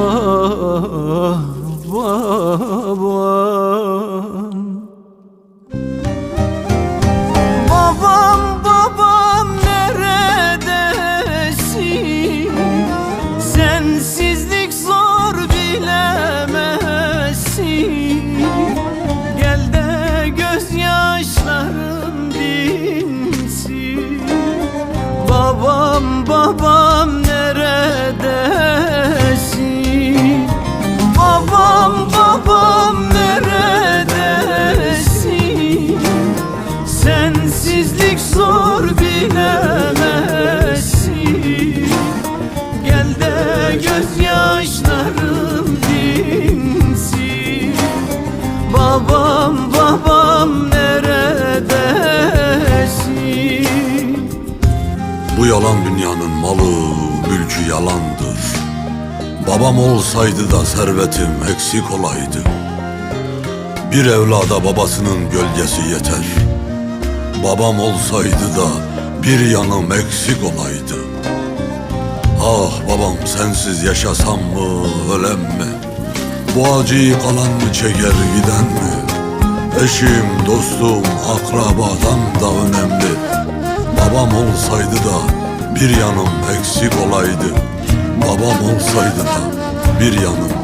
babam Babam babam neredesin? Sensizlik zor bilemezsin. Gel de gözyaşlarım dinsin. Babam babam Sensizlik zor bilemezsin Gel de gözyaşlarım dinsin Babam babam neredesin Bu yalan dünyanın malı, mülkü yalandır. Babam olsaydı da servetim eksik olaydı. Bir evlada babasının gölgesi yeter. Babam olsaydı da bir yanım eksik olaydı. Ah babam sensiz yaşasam mı, ölem mi? Bu acıyı kalan mı çeker giden mi? Eşim, dostum, akrabadan da önemli. Babam olsaydı da bir yanım eksik olaydı. Babam olsaydı da bir yanım